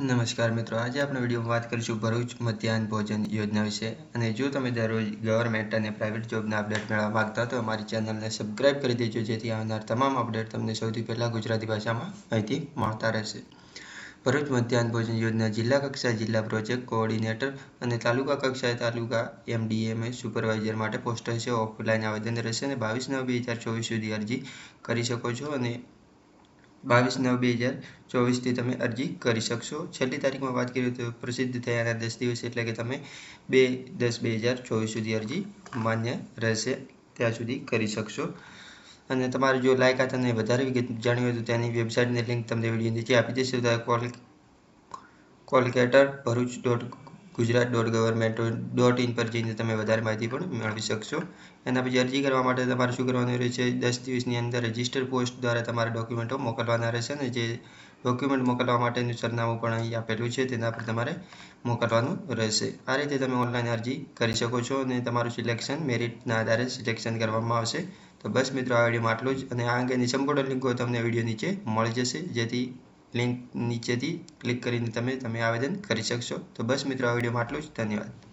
નમસ્કાર મિત્રો, આજે આપણે વિડીયોમાં વાત કરીશું ભરૂચ મધ્યાહન ભોજન યોજના વિશે. અને જો તમે દરરોજ ગવર્મેન્ટ અને પ્રાઇવેટ જોબના અપડેટ મેળવવા માગતા તો અમારી ચેનલને સબસ્ક્રાઇબ કરી દેજો, જેથી આવનાર તમામ અપડેટ તમને સૌથી પહેલાં ગુજરાતી ભાષામાં માહિતી મળતા રહેશે. ભરૂચ મધ્યાહન ભોજન યોજના જિલ્લા કક્ષાએ જિલ્લા પ્રોજેક્ટ કોઓર્ડિનેટર અને તાલુકા કક્ષાએ તાલુકા એમડીએમએ સુપરવાઇઝર માટે પોસ્ટર છે. ઓફલાઈન આવેદન રહેશે અને બાવીસ નવ બે હજાર ચોવીસ સુધી અરજી કરી શકો છો અને બાવીસ નવ બે હજાર ચોવીસથી તમે અરજી કરી શકશો. છેલ્લી તારીખમાં વાત કરીએ તો પ્રસિદ્ધ થયાના દસ દિવસ એટલે કે તમે બે દસ બે હજાર ચોવીસ સુધી અરજી માન્ય રહેશે ત્યાં સુધી કરી શકશો. અને તમારે જો લાયકાત અને વધારે વિગત જાણવી હોય તો તેની વેબસાઇટની લિંક તમને વીડિયો નીચે આપી દેશે call કોલકેટર Bharuch dot Gujarat dot government dot in પર જઈને તમે વધારે માહિતી પણ મેળવી શકશો. એના પછી અરજી કરવા માટે તમારે શું કરવાનું રહેશે? દસ દિવસની અંદર રજિસ્ટર પોસ્ટ દ્વારા તમારે ડોક્યુમેન્ટો મોકલવાના રહેશે અને જે ડોક્યુમેન્ટ મોકલવા માટેનું સરનામું પણ અહીં આપેલું છે, તેના પર તમારે મોકલવાનું રહેશે. આ રીતે તમે ઓનલાઈન અરજી કરી શકો છો અને તમારું સિલેક્શન મેરિટના આધારે સિલેક્શન કરવામાં આવશે. તો બસ મિત્રો, આ વિડીયોમાં આટલું જ અને આ અંગેની સંપૂર્ણ લિંકો તમને વીડિયો નીચે મળી જશે. જેથી લિંક નીચેથી ક્લિક કરીને તમે તમે આવેદન કરી શકશો. તો બસ મિત્રો, આ વિડીયોમાં આટલું જ. ધન્યવાદ.